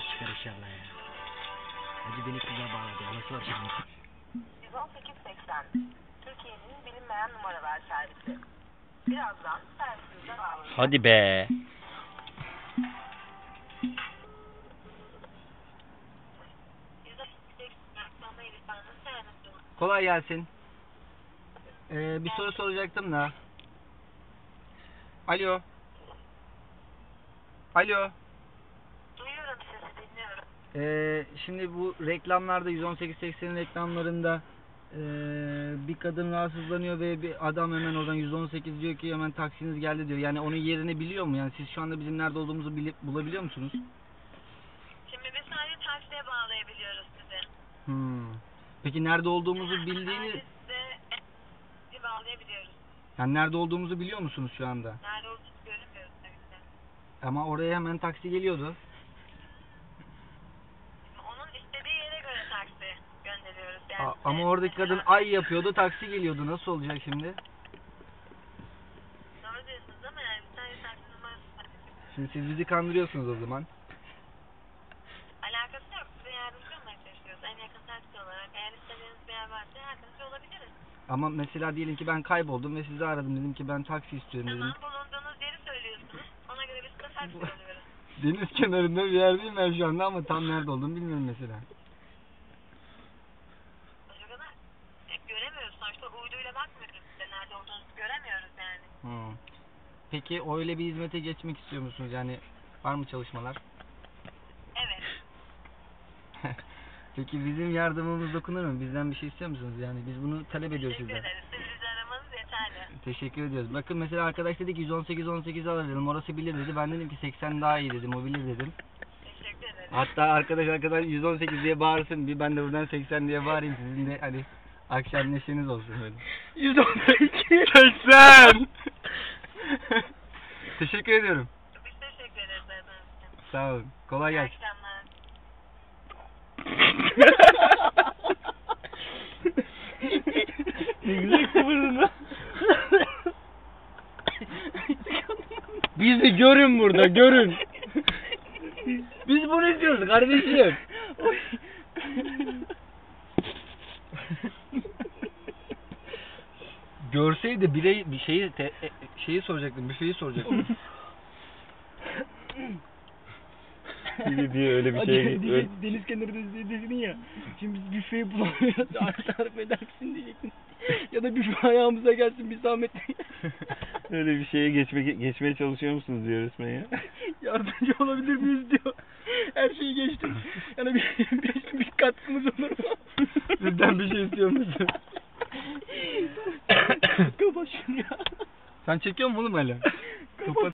çıkar inşallah ya. Hacı beni kıza bağladı. Nasıl var şimdi? 11880 Türkiye'nin bilinmeyen numaralar servisi. Birazdan servisimize bağlanacak. Hadi be. Kolay gelsin. Ee, bir soru soracaktım da. Alo. Alo. Ee, şimdi bu reklamlarda 118.80'in reklamlarında ee, bir kadın rahatsızlanıyor ve bir adam hemen oradan 118 diyor ki hemen taksiniz geldi diyor. Yani onun yerini biliyor mu? Yani siz şu anda bizim nerede olduğumuzu bilip bulabiliyor musunuz? Şimdi biz sadece taksiye bağlayabiliyoruz sizi. Hmm. Peki nerede olduğumuzu bildiğini Size sizi bağlayabiliyoruz. yani nerede olduğumuzu biliyor musunuz şu anda? Nerede olduğunuzu göremiyoruz tabii ki. Ama oraya hemen taksi geliyordu. Onun istediği yere göre taksi gönderiyoruz. Yani A- ama oradaki kadın ay yapıyordu, taksi geliyordu. Nasıl olacak şimdi? Doğru diyorsunuz ama yani bir tane taksi numarası var. Şimdi siz bizi kandırıyorsunuz o zaman. Alakası yok. Size yardımcı olmaya çalışıyoruz. En yakın taksi olarak. Eğer istediğiniz bir yer varsa yardımcı olabiliriz. Ama mesela diyelim ki ben kayboldum ve sizi aradım. Dedim ki ben taksi istiyorum dedim. Tamam bulunduğunuz yeri söylüyorsunuz. Ona göre biz size taksi oluyoruz. Deniz kenarında bir yerdeyim ben şu anda ama tam nerede olduğumu bilmiyorum mesela. O kadar. E, göremiyoruz. Uyduyla bakmıyoruz size. Nerede olduğunuzu göremiyoruz yani. Hmm. Peki öyle bir hizmete geçmek istiyor musunuz? Yani var mı çalışmalar? Evet. Peki bizim yardımımız dokunur mu? Bizden bir şey istiyor musunuz? Yani biz bunu talep ediyoruz Teşekkür sizden. ederiz. Siz bizi aramanız yeterli. Teşekkür ediyoruz. Bakın mesela arkadaş dedi ki 118 18 alır dedim. Orası bilir dedi. Ben dedim ki 80 daha iyi dedim. O bilir dedim. Teşekkür ederiz. Hatta arkadaş arkadaş 118 diye bağırsın. Bir ben de buradan 80 diye bağırayım. Sizin de hani akşam neşeniz olsun böyle. 118. 80! Teşekkür ediyorum. Biz teşekkür ederiz için. Sağ olun. Kolay İyi gelsin. akşamlar. ne güzel kıvırdın lan. Bizi görün burada görün. Biz bunu istiyoruz kardeşim. Görseydi bile bir şeyi te- e- şeyi soracaktım, bir şeyi soracaktım. Diye diye öyle bir şey. diye- öyle- deniz kenarında dedin ya. Şimdi biz büfeyi bulamıyoruz. Artık tarif eder misin diyecektin. ya da büfe ayağımıza gelsin bir zahmet. öyle bir şeye geçme, geçmeye çalışıyor musunuz diyor resmen ya. Yardımcı olabilir miyiz diyor. Her şeyi geçtim. Yani bir, bir, bir katkımız olur mu? Sizden bir şey istiyor musun? Kapat şunu ya. Sen çekiyor musun oğlum hala? Kapat.